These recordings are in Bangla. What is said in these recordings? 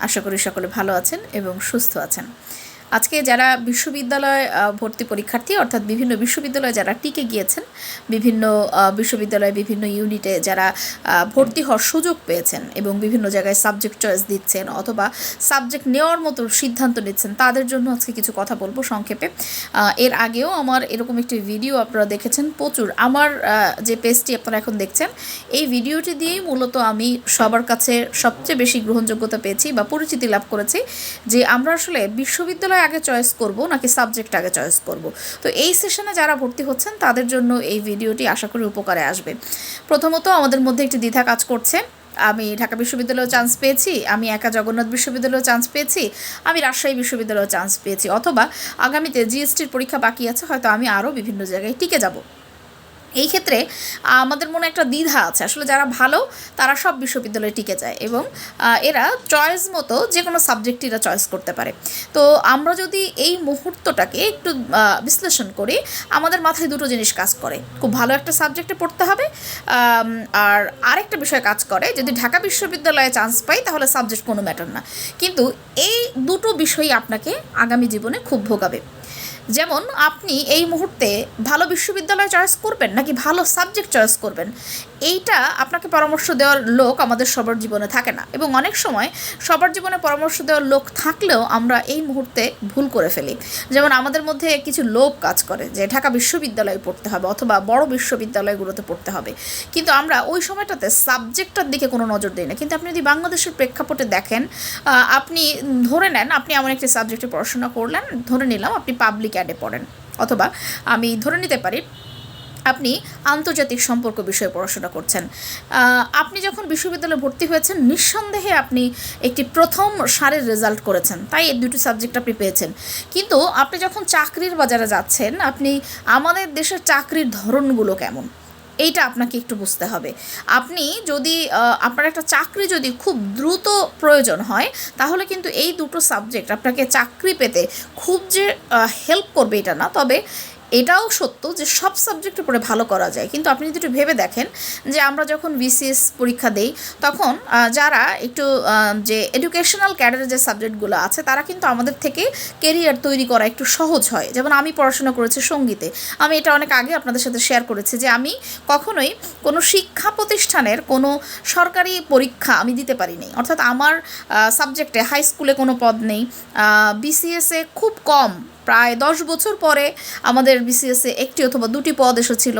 আশা করি সকলে ভালো আছেন এবং সুস্থ আছেন। আজকে যারা বিশ্ববিদ্যালয় ভর্তি পরীক্ষার্থী, অর্থাৎ বিভিন্ন বিশ্ববিদ্যালয়ে যারা টিকে গিয়েছেন, বিভিন্ন বিশ্ববিদ্যালয়ে বিভিন্ন ইউনিটে যারা ভর্তি হওয়ার সুযোগ পেয়েছেন এবং বিভিন্ন জায়গায় সাবজেক্ট চয়েস দিচ্ছেন অথবা সাবজেক্ট নেওয়ার মতো সিদ্ধান্ত নিচ্ছেন, তাদের জন্য আজকে কিছু কথা বলব সংক্ষেপে। এর আগেও আমার এরকম একটি ভিডিও আপনারা দেখেছেন, প্রচুর। আমার যে পেজটি আপনারা এখন দেখছেন, এই ভিডিওটি দিয়েই মূলত আমি সবার কাছে সবচেয়ে বেশি গ্রহণযোগ্যতা পেয়েছি বা পরিচিতি লাভ করেছি যে আমরা আসলে বিশ্ববিদ্যালয় আগে চয়েস করব, নাকি সাবজেক্ট আগে চয়েস করব? তো এই সেশনে যারা ভর্তি হচ্ছেন, তাদের জন্য এই ভিডিওটি আশা করি উপকারে আসবে। প্রথমত আমাদের মধ্যে একটি দ্বিধা কাজ করছে। আমি ঢাকা বিশ্ববিদ্যালয়ে চান্স পেয়েছি, আমি একা জগন্নাথ বিশ্ববিদ্যালয়ে চান্স পেয়েছি, আমি রাজশাহী বিশ্ববিদ্যালয়ে চান্স পেয়েছি, অথবা আগামীতে জিএসটির পরীক্ষা বাকি আছে, হয়তো আমি আরও বিভিন্ন জায়গায় টিকে যাব। এই ক্ষেত্রে আমাদের মনে একটা দ্বিধা আছে। আসলে যারা ভালো, তারা সব বিশ্ববিদ্যালয়ে টিকে যায় এবং এরা চয়েস মতো যে কোনো সাবজেক্ট এরা চয়েস করতে পারে। তো আমরা যদি এই মুহূর্তটাকে একটু বিশ্লেষণ করি, আমাদের মাথায় দুটো জিনিস কাজ করে। খুব ভালো একটা সাবজেক্টে পড়তে হবে আর আরেকটা বিষয় কাজ করে, যদি ঢাকা বিশ্ববিদ্যালয়ে চান্স পাই, তাহলে সাবজেক্ট কোনো ম্যাটার না। কিন্তু এই দুটো বিষয়ই আপনাকে আগামী জীবনে খুব ভোগাবে। যেমন আপনি এই মুহূর্তে ভালো বিশ্ববিদ্যালয় চয়েস করবেন নাকি ভালো সাবজেক্ট চয়েস করবেন? এইটা আপনাকে পরামর্শ দেওয়ার লোক আমাদের সবার জীবনে থাকে না। এবং অনেক সময় সবার জীবনে পরামর্শ দেওয়ার লোক থাকলেও আমরা এই মুহূর্তে ভুল করে ফেলি। যেমন আমাদের মধ্যে কিছু লোক কাজ করে যে ঢাকা বিশ্ববিদ্যালয়ে পড়তে হবে অথবা বড় বিশ্ববিদ্যালয়গুলোতে পড়তে হবে। কিন্তু আমরা ওই সময়টাতে সাবজেক্টটার দিকে কোনো নজর দিই না। কিন্তু আপনি যদি বাংলাদেশের প্রেক্ষাপটে দেখেন আপনি ধরে নেন, আপনি এমন একটি সাবজেক্টে পড়াশোনা করলেন, ধরে নিলাম আপনি পাবলিক অ্যাডে পড়েন। অথবা আমি ধরে নিতে পারি, আপনি আন্তর্জাতিক সম্পর্ক বিষয়ে পড়াশোনা করছেন। আপনি যখন বিশ্ববিদ্যালয়ে ভর্তি হয়েছেন, নিঃসন্দেহে আপনি একটি প্রথম সারের রেজাল্ট করেছেন। তাই এই দুটি সাবজেক্ট আপনি পেয়েছেন। কিন্তু আপনি যখন চাকরির বাজারে যাচ্ছেন, আপনি আমাদের দেশের চাকরির ধরনগুলো কেমন? এইটা আপনাকে একটু বুঝতে হবে। আপনি যদি আপনার একটা চাকরি যদি খুব দ্রুত প্রয়োজন হয়, তাহলে কিন্তু এই দুটো সাবজেক্ট আপনাকে চাকরি পেতে খুব যে হেল্প করবে এটা না। তবে এটাও সত্য যে সব সাবজেক্টের উপরে ভালো করা যায়। কিন্তু আপনি যদি একটু ভেবে দেখেন যে আমরা যখন বিসিএস পরীক্ষা দেই, তখন যারা একটু যে এডুকেশনাল ক্যাডারের যে সাবজেক্টগুলো আছে, তারা কিন্তু আমাদের থেকে কেরিয়ার তৈরি করা একটু সহজ হয়। যেমন আমি পড়াশোনা করেছি সঙ্গীতে। আমি এটা অনেক আগে আপনাদের সাথে শেয়ার করেছি যে আমি কখনোই কোনো শিক্ষা প্রতিষ্ঠানের কোনো সরকারি পরীক্ষা আমি দিতে পারিনি। অর্থাৎ আমার সাবজেক্টে হাই স্কুলে কোনো পদ নেই। বিসিএসে খুব কম প্রায় দশ বছর পরে আমাদের বিসিএসে একটি অথবা দুটি পদ এসেছিল।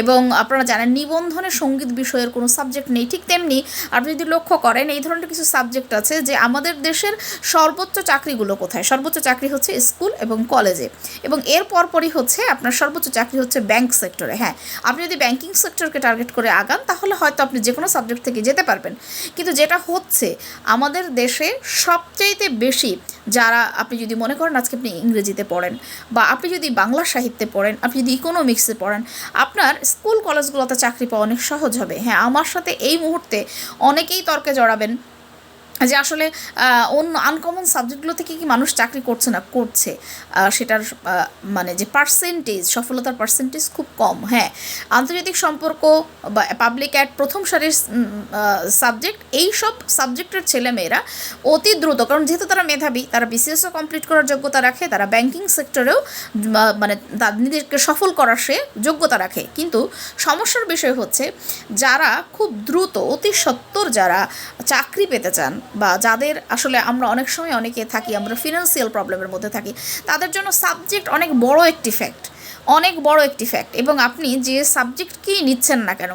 এবং আপনারা জানেন নিবন্ধনে সংগীত বিষয়ের কোনো সাবজেক্ট নেই। ঠিক তেমনি আপনি যদি লক্ষ্য করেন, এই ধরনের কিছু সাবজেক্ট আছে যে আমাদের দেশের সর্বোচ্চ চাকরিগুলো কোথায়? সর্বোচ্চ চাকরি হচ্ছে স্কুল এবং কলেজে এবং এর পরপরই হচ্ছে আপনার সর্বোচ্চ চাকরি হচ্ছে ব্যাংক সেক্টরে হ্যাঁ আপনি যদি ব্যাংকিং সেক্টরকে টার্গেট করে আগান, তাহলে হয়তো আপনি যে কোনো সাবজেক্ট থেকে যেতে পারবেন। কিন্তু যেটা হচ্ছে, আমাদের দেশে সবচাইতে বেশি যারা, আপনি যদি মনে করেন আজকে আপনি ইংরেজিতে পড়েন বা আপনি যদি বাংলা সাহিত্যে পড়েন, আপনি যদি ইকোনমিক্সে পড়েন, আপনার স্কুল কলেজগুলোতে চাকরি পাওয়া অনেক সহজ হবে। হ্যাঁ আমার সাথে এই মুহূর্তে অনেকেই তর্কে জড়াবেন। যে আসলে অন্য আনকমন সাবজেক্টগুলো থেকে কি মানুষ চাকরি করছে না, করছে? সেটার মানে যে পার্সেন্টেজ সফলতার পার্সেন্টেজ খুব কম হ্যাঁ। আন্তর্জাতিক সম্পর্ক বা পাবলিক অ্যাড প্রথম সারির সাবজেক্ট এই সব সাবজেক্টের ছেলেমেয়েরা অতি দ্রুত, কারণ যেহেতু তারা মেধাবী, তারা বিসিএসও কমপ্লিট করার যোগ্যতা রাখে, তারা ব্যাংকিং সেক্টরেও মানে নিজেকে সফল করার সে যোগ্যতা রাখে। কিন্তু সমস্যার বিষয় হচ্ছে, যারা খুব দ্রুত, অতি সত্বর যারা চাকরি পেতে চান বা যাদের আসলে আমরা অনেক সময় অনেকে থাকি, আমরা ফিনান্সিয়াল প্রবলেমের মধ্যে থাকি, তাদের জন্য সাবজেক্ট অনেক বড় একটি ফ্যাক্ট অনেক বড় একটি ফ্যাক্ট এবং আপনি যে সাবজেক্টকেই নিচ্ছেন না কেন,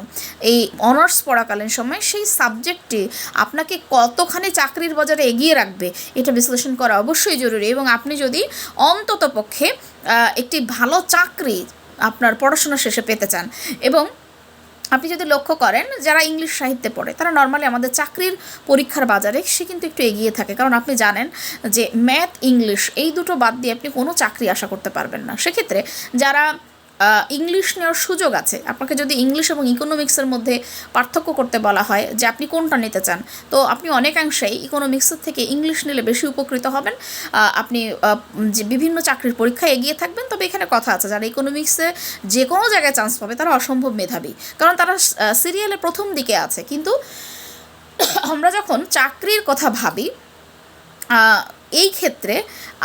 এই অনার্স পড়াকালীন সময় সেই সাবজেক্টটি আপনাকে কতখানি চাকরির বাজারে এগিয়ে রাখবে, এটা বিশ্লেষণ করা অবশ্যই জরুরি এবং আপনি যদি অন্তত পক্ষে একটি ভালো চাকরি আপনার পড়াশোনা শেষে পেতে চান এবং আপনি যদি লক্ষ্য করেন, যারা ইংলিশ সাহিত্যে পড়ে, তারা নর্মালি আমাদের চাকরির পরীক্ষার বাজারে সে কিন্তু একটু এগিয়ে থাকে। কারণ আপনি জানেন যে ম্যাথ ইংলিশ এই দুটো বাদ দিয়ে আপনি কোনো চাকরি আশা করতে পারবেন না। সেক্ষেত্রে যারা ইংলিশ নেওয়ার সুযোগ আছে। আপনাকে যদি ইংলিশ এবং ইকোনমিক্সের মধ্যে পার্থক্য করতে বলা হয় যে আপনি কোনটা নিতে চান, তো আপনি অনেকাংশেই ইকোনমিক্সের থেকে ইংলিশ নিলে বেশি উপকৃত হবেন। আপনি যে বিভিন্ন চাকরির পরীক্ষায় এগিয়ে থাকবেন, তবে এখানে কথা আছে, যারা ইকোনমিক্সে যে কোনো জায়গায় চান্স পাবে, তারা অসম্ভব মেধাবী। কারণ তারা সিরিয়ালে প্রথম দিকে আছে। কিন্তু আমরা যখন চাকরির কথা ভাবি এই ক্ষেত্রে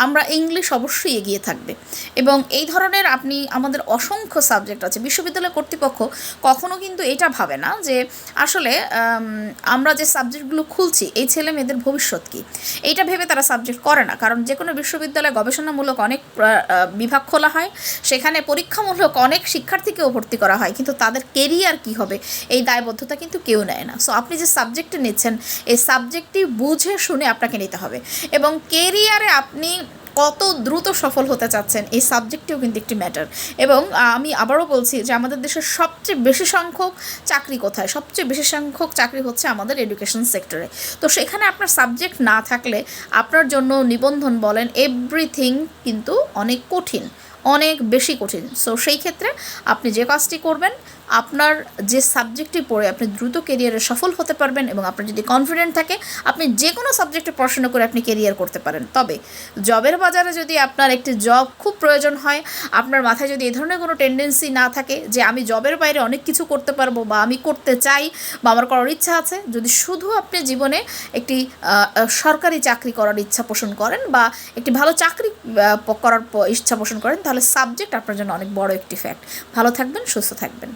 আমরা ইংলিশ অবশ্যই এগিয়ে থাকবে। এবং এই ধরনের আপনি আমাদের অসংখ্য সাবজেক্ট আছে, বিশ্ববিদ্যালয় কর্তৃপক্ষ কখনো কিন্তু এটা ভাবে না যে আসলে আমরা যে সাবজেক্টগুলো খুলছি, এই ছেলে মেয়েদের ভবিষ্যৎ কী? এইটা ভেবে তারা সাবজেক্ট করে না। কারণ যে কোনো বিশ্ববিদ্যালয়ে গবেষণামূলক অনেক বিভাগ খোলা হয়, সেখানে পরীক্ষামূলক অনেক শিক্ষার্থীকেও ভর্তি করা হয়, কিন্তু তাদের কেরিয়ার কী হবে, এই দায়বদ্ধতা কিন্তু কেউ নেয় না। সো আপনি যে সাবজেক্টে নিচ্ছেন, এই সাবজেক্টটি বুঝে শুনে আপনাকে নিতে হবে। এবং কেরিয়ারে আপনি কত দ্রুত সফল হতে চাচ্ছেন, এই সাবজেক্টটিও কিন্তু একটি ম্যাটার এবং আমি আবারও বলছি যে আমাদের দেশের সবচেয়ে বেশি সংখ্যক চাকরি কোথায়? সবচেয়ে বেশি সংখ্যক চাকরি হচ্ছে আমাদের এডুকেশন সেক্টরে তো সেখানে আপনার সাবজেক্ট না থাকলে আপনার জন্য নিবন্ধন বলেন এভরিথিং কিন্তু অনেক কঠিন, অনেক বেশি কঠিন। সো সেই ক্ষেত্রে আপনি যে কাজটি করবেন আপনার যে সাবজেক্টটি পড়ে আপনি দ্রুত কেরিয়ারে সফল হতে পারবেন এবং আপনার যদি কনফিডেন্ট থাকে, আপনি যে কোনো সাবজেক্টে পড়াশোনা করে আপনি কেরিয়ার করতে পারেন। তবে জবের বাজারে যদি আপনার একটি জব খুব প্রয়োজন হয়, আপনার মাথায় যদি এ ধরনের কোনো টেন্ডেন্সি না থাকে যে আমি জবের বাইরে অনেক কিছু করতে পারব বা আমি করতে চাই বা আমার করার ইচ্ছা আছে, যদি শুধু আপনি জীবনে একটি সরকারি চাকরি করার ইচ্ছা পোষণ করেন বা একটি ভালো চাকরি করার ইচ্ছা পোষণ করেন, তাহলে সাবজেক্ট আপনার জন্য অনেক বড় একটি ফ্যাক্ট ভালো থাকবেন, সুস্থ থাকবেন।